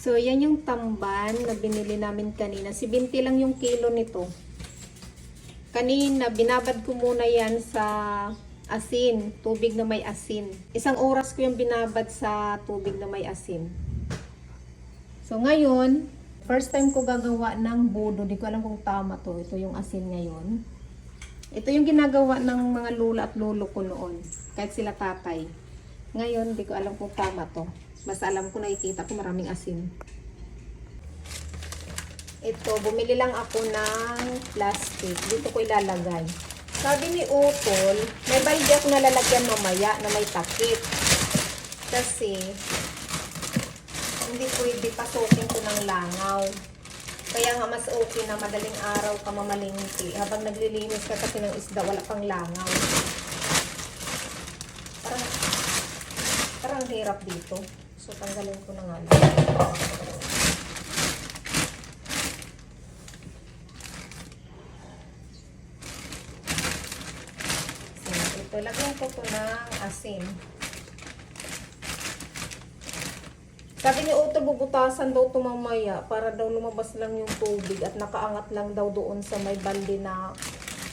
So, yan yung tamban na binili namin kanina. Si 20 lang yung kilo nito. Kanina, binabad ko muna yan sa asin. Tubig na may asin. Isang oras ko yung binabad sa tubig na may asin. So, ngayon, first time ko gagawa ng bodo. Di ko alam kung tama to. Ito yung asin ngayon. Ito yung ginagawa ng mga lula at lolo ko noon. Kahit sila tatay. Ngayon, di ko alam kung tama to. Basta alam ko nakikita ko maraming asin. Ito, bumili lang ako ng plastic. Dito ko ilalagay. Sabi ni Utol, may balde ako nalalagyan mamaya na may takip. Kasi, hindi pwede pasukin ko ng langaw. Kaya nga mas okay na madaling araw ka mamalingki. Habang naglilinis ka kasi ng isda, wala pang langaw. Parang, parang hirap dito. So, tanggalin ko na nga. So, ito, lagyan ko to ng asin. Sabi ni Otto, bubutasan daw ito para daw lumabas lang yung tubig at nakaangat lang daw doon sa may balde na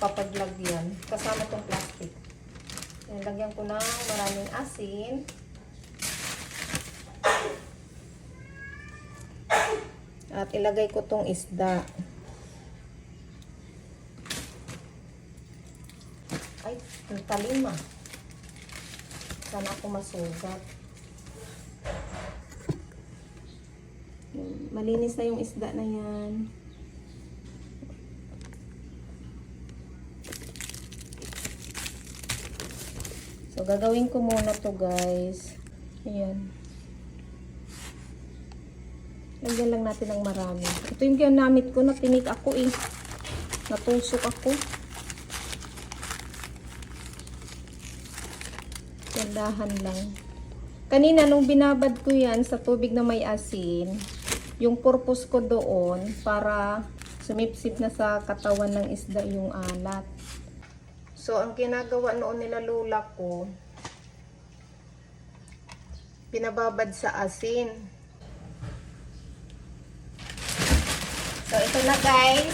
papaglagyan. Kasama tong plastic. Yan, lagyan ko ng maraming asin. At ilagay ko tong isda. Ay, ang talima. Sana ako masugat. Malinis na yung isda na yan. So, gagawin ko muna to guys. Ayan. Lagyan lang natin ng marami. Ito yung ginamit ko. Natinik ako eh. Natusok ako. Gandahan lang. Kanina nung binabad ko yan sa tubig na may asin, yung purpose ko doon para sumipsip na sa katawan ng isda yung alat. So, ang ginagawa noon nila lula ko, pinababad sa asin. So, ito na guys.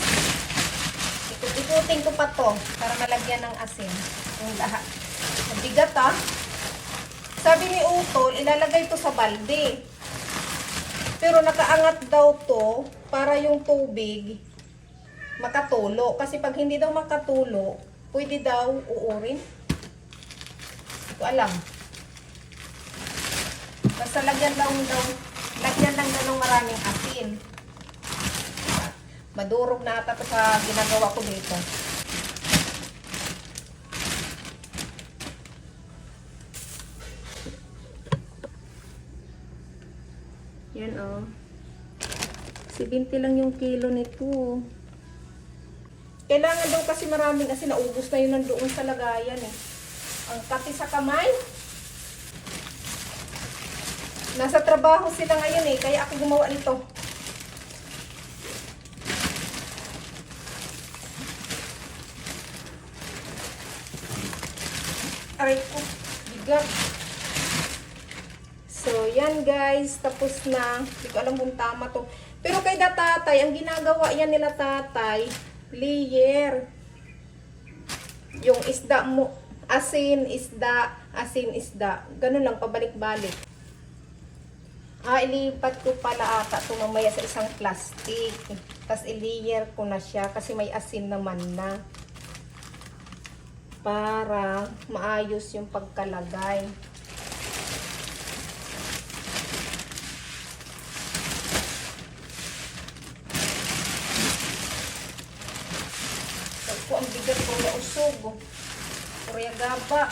Ikut-ikutin ko pa to para malagyan ng asin. Yung lahat. Mabigat ah. Sabi ni Utol, ilalagay to sa balde. Pero nakaangat daw to para yung tubig makatulo. Kasi pag hindi daw makatulo, pwede daw uurin. Hindi ko alam. Basta lagyan lang daw, lagyan lang daw ng maraming asin. Madurog na ata to sa ginagawa ko dito. Yan oh. Si 20 lang yung kilo nito. Kailangan daw kasi maraming kasi naubos na yun nandoon sa lagayan eh. Ang kati sa kamay. Nasa trabaho sila ngayon eh, kaya ako gumawa nito. Aray ko, bigat. So, yan guys, tapos na. Hindi ko alam kung tama to. Pero kay da tatay, ang ginagawa yan nila tatay, layer. Yung isda mo, asin, isda, asin, isda. Ganun lang, pabalik-balik. Ah, ilipat ko pala ata ito mamaya sa isang plastic. Tapos i-layer ko na siya kasi may asin naman na. Para maayos yung pagkalagay. Ako ang bigat ko na usog. Korea gaba.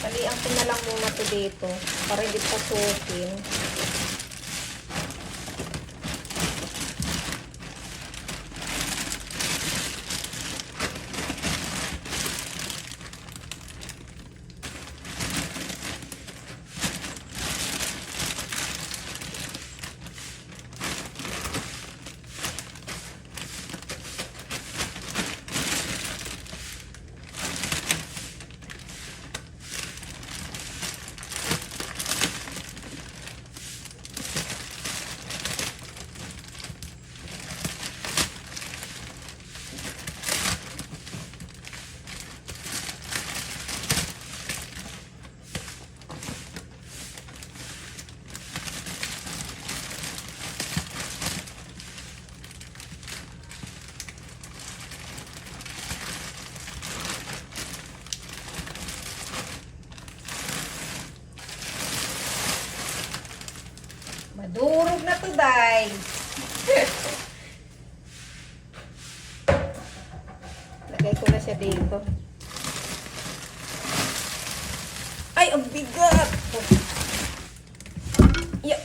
Palian ko na lang muna to dito para hindi pasukin. Durog na to, day. Lagay ko na siya dito. Ay, ang bigat! Ya.